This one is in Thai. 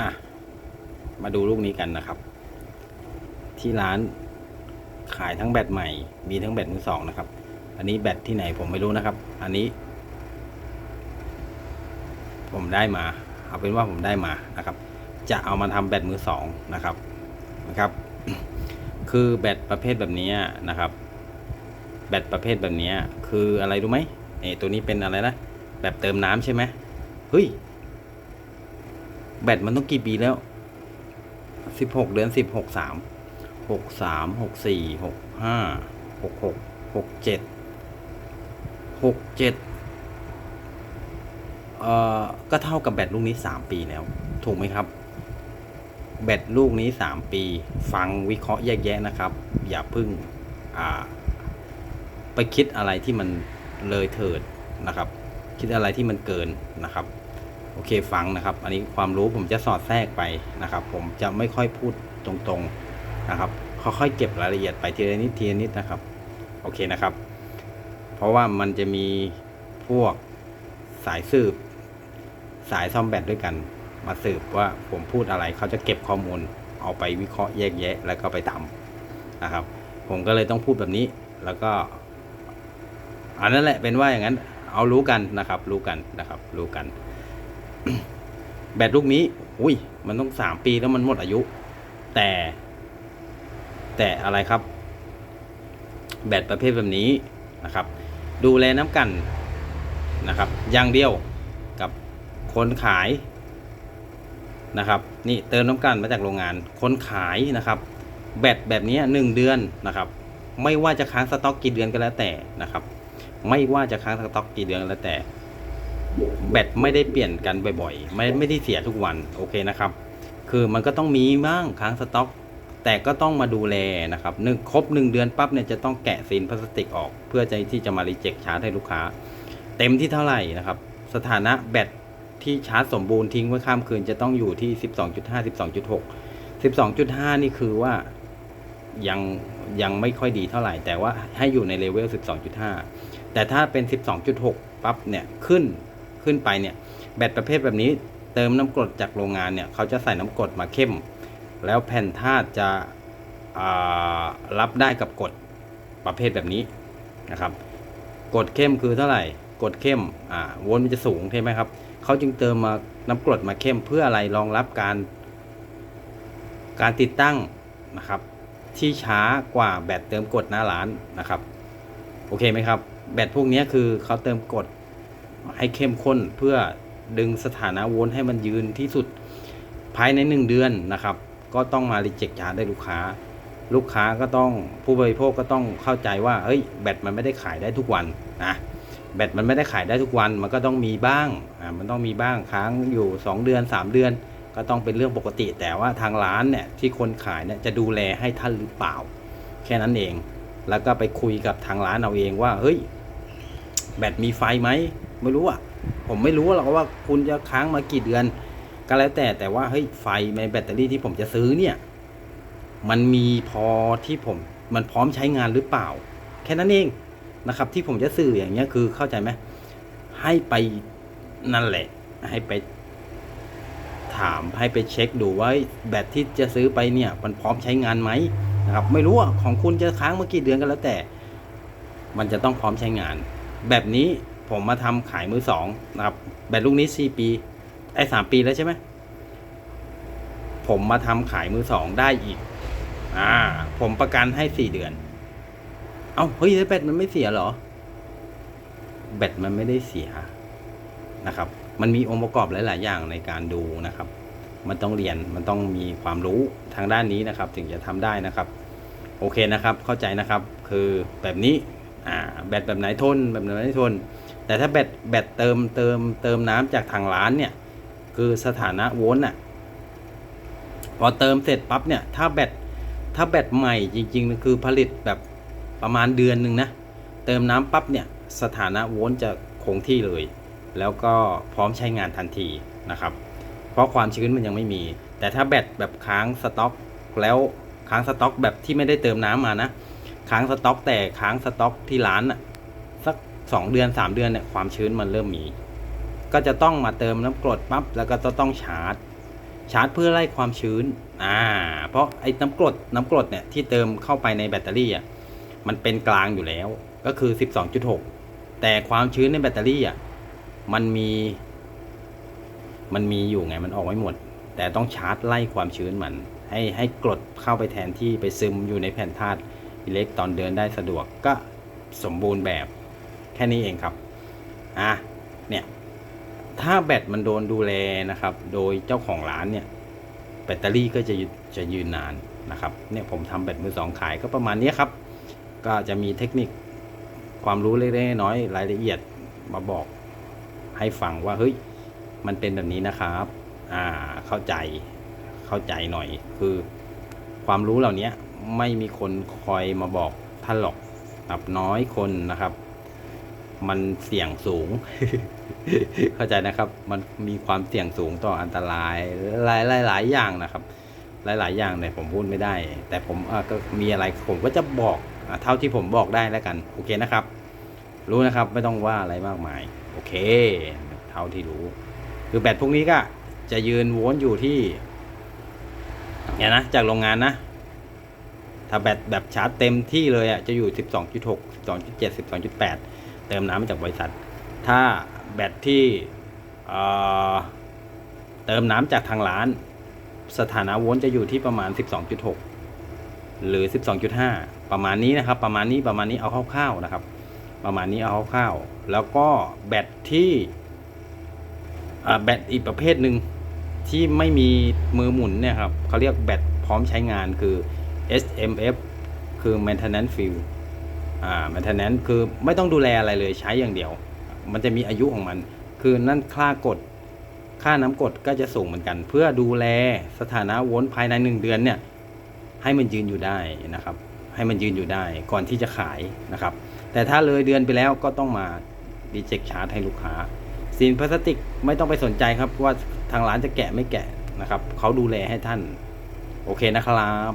อะ มาดูลูกนี้กันนะครับ ที่ร้านขายทั้งแบตใหม่ มีทั้งแบตมือสองนะครับ อันนี้แบตที่ไหนผมไม่รู้นะครับ อันนี้ ผมได้มา เอาเป็นว่าผมได้มานะครับ จะเอามาทำแบตมือสองนะครับนะครับ คือแบตประเภทแบบนี้นะครับ แบตประเภทแบบนี้คืออะไรรู้ไหมเออตัวนี้เป็นอะไรนะแบบเติมน้ำใช่ไหมเฮ้ย แบตมันต้องกี่ปีแล้วสิบหกเดือนสิบหกสามหกสามหกสี่หกห้าหกหกหกเจ็ดหกเจ็ดเอ่อก็เท่ากับแบตลูกนี้สามปีแล้ว ถูกไหมครับ แบตลูกนี้สามปี ฟังวิเคราะห์แยกแยะนะครับ อย่าพึ่งอ่า ไปคิดอะไรที่มันเลยเถิดนะครับ คิดอะไรที่มันเกินนะครับ โอเคฟังนะครับ อันนี้ความรู้ผมจะสอดแทรกไปนะครับ ผมจะไม่ค่อยพูดตรงๆนะครับค่อยๆเก็บรายละเอียดไปทีละนิดทีละนิดนะครับ โอเคนะครับ เพราะว่ามันจะมีพวกสายสืบ สายซ่อมแบตด้วยกัน มาสืบว่าผมพูดอะไรเขาจะเก็บข้อมูลเอาไปวิเคราะห์แยกแยะ แล้วก็ไปทำนะครับ ผมก็เลยต้องพูดแบบนี้แล้วก็อันนั้นแหละเป็นว่าอย่างนั้นเอารู้กันนะครับ รู้กันนะครับ รู้กัน แบตลูกนี้ อุ้ย มันต้องสามปีแล้วมันหมดอายุ แต่ แต่อะไรครับ แบตประเภทแบบนี้นะครับ ดูแลน้ำกันนะครับอย่างเดียวกับคนขายนะครับนี่เติมน้ำกันมาจากโรงงาน คนขายนะครับ แบตแบบนี้หนึ่งเดือนนะครับ ไม่ว่าจะค้างสต็อกกี่เดือนก็แล้วแต่นะครับ ไม่ว่าจะค้างสต็อกกี่เดือนก็แล้วแต่ แบตไม่ได้เปลี่ยนกันบ่อยๆ ไม่ไม่ได้เสียทุกวันโอเคนะครับ คือมันก็ต้องมีบ้างค้างสต็อก แต่ก็ต้องมาดูแลนะครับหนึ่งครบหนึ่งเดือนปั๊บเนี่ยจะต้องแกะซีนพลาสติกออก เพื่อใจที่จะมารีเจ็คชาร์จให้ลูกค้า เต็มที่เท่าไหร่นะครับ สถานะแบตที่ชาร์จสมบูรณ์ทิ้งไว้ข้ามคืนจะต้องอยู่ที่ 12.5 12.6 12.5 นี่คือว่ายังยังไม่ค่อยดีเท่าไหร่ แต่ว่าให้อยู่ในเลเวล 12.5 แต่ถ้าเป็น 12.6 ปั๊บเนี่ยขึ้น ขึ้นไปเนี่ยแบตประเภทแบบนี้เติมน้ำกรดจากโรงงานเนี่ยเขาจะใส่น้ำกรดมาเข้ม แล้วแผ่นธาตุจะรับได้กับกรดประเภทแบบนี้นะครับกรดเข้มคือเท่าไหร่กรดเข้มอ่าโวลต์มันจะสูงใช่ไหมครับเขาจึงเติมมาน้ำกรดมาเข้มเพื่ออะไรรองรับการ การติดตั้งนะครับที่ช้ากว่าแบตเติมกรดหน้าร้านนะครับ โอเคไหมครับ แบตพวกนี้คือเขาเติมกรด ให้เข้มข้นเพื่อดึงสถานะโวลต์ให้มันยืนที่สุดภายในหนึ่งเดือนนะครับ ก็ต้องมารีเจ็คชาได้ลูกค้า ลูกค้าก็ต้องผู้บริโภคก็ต้องเข้าใจว่าเฮ้ยแบตมันไม่ได้ขายได้ทุกวันนะแบตมันไม่ได้ขายได้ทุกวันมันก็ต้องมีบ้างอ่ามันต้องมีบ้างค้างอยู่ 2 เดือน 3 เดือน ก็ต้องเป็นเรื่องปกติ แต่ว่าทางร้านเนี่ยที่คนขายเนี่ยจะดูแลให้ท่านหรือเปล่า แค่นั้นเอง แล้วก็ไปคุยกับทางร้านเอาเองว่าเฮ้ยแบตมีไฟไหม ไม่รู้อะ ผมไม่รู้หรอกว่าคุณจะค้างมากี่เดือน ก็แล้วแต่แต่ว่าเฮ้ยไฟในแบตเตอรี่ที่ผมจะซื้อเนี่ย มันมีพอที่ผม มันพร้อมใช้งานหรือเปล่า แค่นั้นเองนะครับ ที่ผมจะสื่ออย่างเงี้ยคือเข้าใจไหมให้ไปนั่นแหละ ให้ไปถามให้ไปเช็คดูว่าแบตที่จะซื้อไปเนี่ย มันพร้อมใช้งานไหมนะครับ ไม่รู้ว่าของคุณจะค้างมากี่เดือนก็แล้วแต่ มันจะต้องพร้อมใช้งาน แบบนี้ ผมมาทำขายมือสองนะครับ แบตลูกนี้สี่ปี ไอ้สามปีแล้วใช่ไหมผมมาทำขายมือสองได้อีก อ่า ผมประกันให้สี่เดือน เอ้าเฮ้ยแบตมันไม่เสียหรอ แบตมันไม่ได้เสียนะครับ มันมีองค์ประกอบหลาย ๆ อย่างในการดูนะครับ มันต้องเรียน มันต้องมีความรู้ทางด้านนี้นะครับ ถึงจะทำได้นะครับ โอเคนะครับ เข้าใจนะครับ คือแบบนี้ อ่า แบตแบบไหนทน แบบไหนไม่ทน แต่ถ้าแบตแบตเติมเติมเติมน้ำจากทางร้านเนี่ย คือสถานะโวลต์น่ะพอเติมเสร็จปั๊บเนี่ย ถ้าแบตถ้าแบตใหม่จริงๆคือผลิตแบบประมาณเดือนหนึ่งนะ เติมน้ำปั๊บเนี่ย สถานะโวลต์จะคงที่เลย แล้วก็พร้อมใช้งานทันทีนะครับ เพราะความชื้นมันยังไม่มี แต่ถ้าแบตแบบค้างสต็อก แล้วค้างสต็อกแบบที่ไม่ได้เติมน้ำมานะค้างสต็อกแต่ค้างสต็อกที่ร้าน สองเดือนสามเดือนเนี่ยความชื้นมันเริ่มมี ก็จะต้องมาเติมน้ำกรดปั๊บแล้วก็จะต้องชาร์จ ชาร์จเพื่อไล่ความชื้นอ่าเพราะไอ้น้ำกรดน้ำกรดเนี่ยที่เติมเข้าไปในแบตเตอรี่อะมันเป็นกลางอยู่แล้วก็คือ 12.6 แต่ความชื้นในแบตเตอรี่อะมันมี มันมีอยู่ไงมันออกไม่หมด แต่ต้องชาร์จไล่ความชื้นมัน ให้ให้กรดเข้าไปแทนที่ไปซึมอยู่ในแผ่นธาตุอิเล็กตอนเดินได้สะดวกก็สมบูรณ์แบบ แค่นี้เองครับอะเนี่ยถ้าแบตมันโดนดูแลนะครับ โดยเจ้าของร้านเนี่ยแบตเตอรี่ก็จะยืนจะยืนนานนะครับเนี่ยผมทำแบตมือสองขายก็ประมาณนี้ครับ ก็จะมีเทคนิคความรู้เล็กๆน้อยรายละเอียดมาบอกให้ฟังว่าเฮ้ยมันเป็นแบบนี้นะครับอ่าเข้าใจเข้าใจหน่อยคือความรู้เหล่านี้ไม่มีคนคอยมาบอกท่านหรอกครับน้อยคนนะครับ มันเสี่ยงสูง เข้าใจนะครับ มันมีความเสี่ยงสูงต่ออันตรายหลายหลายหลายอย่างนะครับ หลายๆอย่างเนี่ยผมพูดไม่ได้ แต่ผมก็มีอะไรผมก็จะบอกเท่าที่ผมบอกได้แล้วกัน โอเคนะครับ รู้นะครับไม่ต้องว่าอะไรมากมาย โอเค เท่าที่รู้ คือแบตพวกนี้ก็จะยืนวลต์อยู่ที่เนี่ยนะจากโรงงานนะถ้าแบตแบบชาร์จเต็มที่เลยอะจะอยู่ 12.6 12.7 12.8 เติมน้ำมาจากบริษัท ถ้าแบตที่เติมน้ำจากทางร้าน สถานะโวลต์จะอยู่ที่ประมาณ 12.6 หรือ 12.5 ประมาณนี้นะครับ ประมาณนี้ประมาณนี้เอาคร่าวๆนะครับ ประมาณนี้เอาคร่าวๆแล้วก็แบตที่แบตอีกประเภทหนึ่งที่ไม่มีมือหมุนเนี่ยครับเขาเรียกแบตพร้อมใช้งานคือ SMF คือ maintenance field อ่า maintenance คือไม่ต้องดูแลอะไรเลยใช้อย่างเดียว มันจะมีอายุของมัน คือนั่นค่ากดค่าน้ำกดก็จะสูงเหมือนกัน เพื่อดูแลสถานะวลต์ภายในหนึ่งเดือนเนี่ยให้มันยืนอยู่ได้นะครับ ให้มันยืนอยู่ได้ก่อนที่จะขายนะครับ แต่ถ้าเลยเดือนไปแล้วก็ต้องมาดีเจ็คชาร์จให้ลูกค้าสินพลาสติกไม่ต้องไปสนใจครับว่าทางร้านจะแกะไม่แกะนะครับเขาดูแลให้ท่าน โอเคนะครับ